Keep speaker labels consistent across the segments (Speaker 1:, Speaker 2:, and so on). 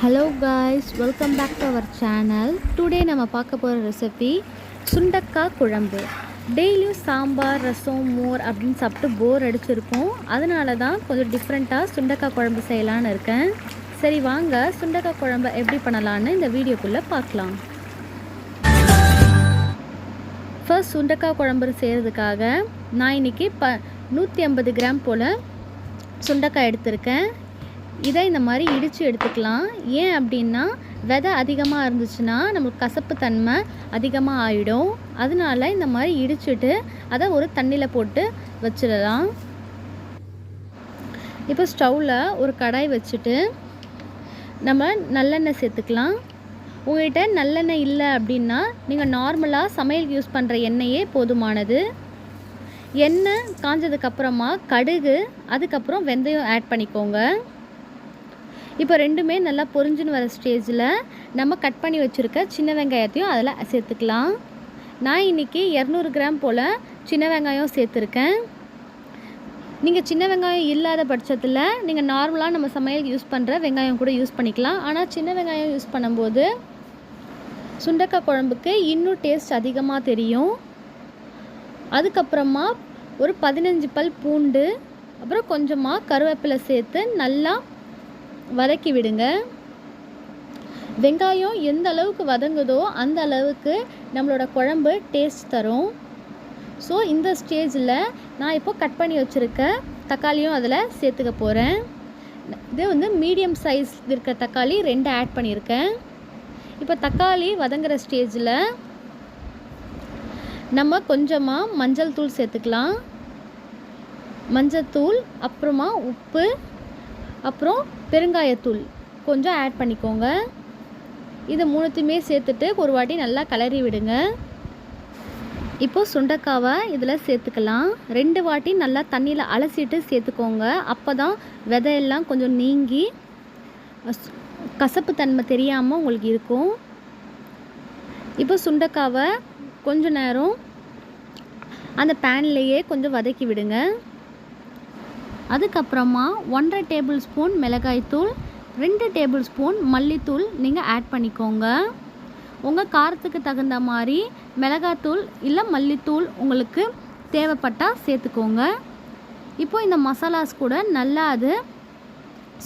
Speaker 1: Hello guys welcome back to our channel today நம்ம பார்க்க போகிற ரெசிபி சுண்டக்காய் குழம்பு. டெய்லியும் சாம்பார் ரசம் மோர் அப்படின்னு சாப்பிட்டு போர் அடிச்சிருக்கோம். அதனால தான் கொஞ்சம் டிஃப்ரெண்ட்டாக சுண்டக்காய் குழம்பு செய்யலான்னு இருக்கேன். சரி வாங்க சுண்டக்காய் குழம்பு எப்படி பண்ணலான்னு இந்த வீடியோக்குள்ளே பார்க்கலாம். ஃபர்ஸ்ட் சுண்டக்காய் குழம்பு செய்கிறதுக்காக நான் இன்றைக்கி ப நூற்றி ஐம்பது கிராம் போல் சுண்டக்காய் எடுத்திருக்கேன். இதை இந்த மாதிரி இடித்து எடுத்துக்கலாம். ஏன் அப்படின்னா விதை அதிகமாக இருந்துச்சுன்னா நம்மளுக்கு கசப்பு தன்மை அதிகமாக ஆகிடும் அதனால இந்த மாதிரி இடிச்சுட்டு அதை ஒரு தண்ணியில் போட்டு வச்சிடலாம். இப்போ ஸ்டவ்வில் ஒரு கடாய் வச்சுட்டு நம்ம நல்லெண்ணெய் சேர்த்துக்கலாம். உங்கள்கிட்ட நல்லெண்ணெய் இல்லை அப்படின்னா நீங்கள் நார்மலாக சமையல் யூஸ் பண்ணுற எண்ணெயே போதுமானது. எண்ணெய் காஞ்சதுக்கப்புறமா கடுகு அதுக்கப்புறம் வெந்தயம் ஆட் பண்ணிக்கோங்க. இப்போ ரெண்டுமே நல்லா பொரிஞ்சுன்னு வர ஸ்டேஜில் நம்ம கட் பண்ணி வச்சுருக்க சின்ன வெங்காயத்தையும் அதில் சேர்த்துக்கலாம். நான் இன்றைக்கி இரநூறு கிராம் போல் சின்ன வெங்காயம் சேர்த்துருக்கேன். நீங்கள் சின்ன வெங்காயம் இல்லாத பட்சத்தில் நீங்கள் நார்மலாக நம்ம சமையல் யூஸ் பண்ணுற வெங்காயம் கூட யூஸ் பண்ணிக்கலாம். ஆனால் சின்ன வெங்காயம் யூஸ் பண்ணும்போது சுண்டக்காய் குழம்புக்கு இன்னும் டேஸ்ட் அதிகமாக தெரியும். அதுக்கப்புறமா ஒரு பதினஞ்சு பல் பூண்டு அப்புறம் கொஞ்சமாக கருவேப்பிலை சேர்த்து நல்லா வதக்கி விடுங்க. வெங்காயம் எந்த அளவுக்கு வதங்குதோ அந்த அளவுக்கு நம்மளோட குழம்பு டேஸ்ட் தரும். ஸோ இந்த ஸ்டேஜில் நான் இப்போ கட் பண்ணி வச்சுருக்க தக்காளியும் அதில் சேர்த்துக்க போகிறேன் இது வந்து மீடியம் சைஸ் இருக்கிற தக்காளி ரெண்டு ஆட் பண்ணியிருக்கேன் இப்போ தக்காளி வதங்குற ஸ்டேஜில் நம்ம கொஞ்சமாக மஞ்சள் தூள் சேர்த்துக்கலாம். மஞ்சள் தூள் அப்புறமா உப்பு அப்புறம் பெருங்காயத்தூள். கொஞ்சம் ஆட் பண்ணிக்கோங்க. இதை மூணுத்தையுமே சேர்த்துட்டு ஒரு வாட்டி நல்லா கலரி விடுங்க. இப்போது சுண்டக்காவை இதில் சேர்த்துக்கலாம். ரெண்டு வாட்டி நல்லா தண்ணியில் அலசிட்டு சேர்த்துக்கோங்க. அப்போ தான் விதையெல்லாம் கொஞ்சம் நீங்கி கசப்பு தன்மை தெரியாமல் உங்களுக்கு இருக்கும். இப்போ சுண்டக்காவை கொஞ்ச நேரம் அந்த பேன்லேயே கொஞ்சம் வதக்கி விடுங்க. அதுக்கப்புறமா ஒன்றரை டேபிள் ஸ்பூன் மிளகாய்த்தூள் ரெண்டு டேபிள் ஸ்பூன் மல்லித்தூள் நீங்கள் ஆட் பண்ணிக்கோங்க. உங்கள் காரத்துக்கு தகுந்த மாதிரி மிளகாத்தூள் இல்லை மல்லித்தூள் உங்களுக்கு தேவைப்பட்டால் சேர்த்துக்கோங்க. இப்போ இந்த மசாலாஸ் கூட நல்லா அது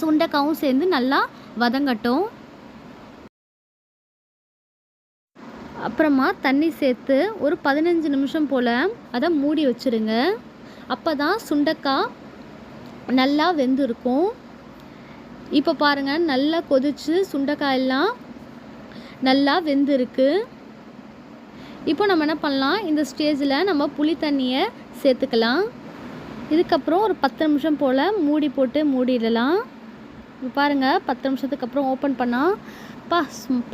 Speaker 1: சுண்டைக்காவும் சேர்ந்து நல்லா வதங்கட்டும். அப்புறமா தண்ணி சேர்த்து ஒரு பதினஞ்சு நிமிஷம் போல் அதை மூடி வச்சுருங்க. அப்போ தான் சுண்டக்காய் நல்லா வெந்திருக்கும். இப்போ பாருங்கள் நல்லா கொதித்து சுண்டைக்காயெல்லாம் நல்லா வெந்திருக்கு. இப்போ நம்ம என்ன பண்ணலாம்? இந்த ஸ்டேஜில் நம்ம புளி தண்ணியை சேர்த்துக்கலாம். இதுக்கப்புறம் ஒரு பத்து நிமிஷம் போல் மூடி போட்டு மூடிடலாம். இப்போ பாருங்கள் பத்து நிமிஷத்துக்கு அப்புறம் ஓப்பன் பண்ணால் பா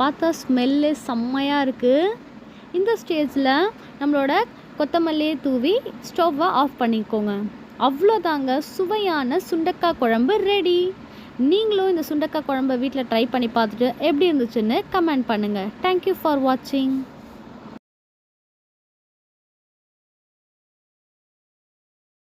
Speaker 1: பார்த்தா ஸ்மெல்லு செம்மையாக இருக்குது இந்த ஸ்டேஜில் நம்மளோட கொத்தமல்லியை தூவி ஸ்டவ்வை ஆஃப் பண்ணிக்கோங்க. அவ்வளோதாங்க. சுவையான சுண்டக்காய் குழம்பு ரெடி நீங்களும் இந்த சுண்டக்காய் குழம்பை வீட்டில் ட்ரை பண்ணி பார்த்துட்டு எப்படி இருந்துச்சுன்னு கமெண்ட் பண்ணுங்கள் தேங்க்யூ ஃபார் வாட்சிங்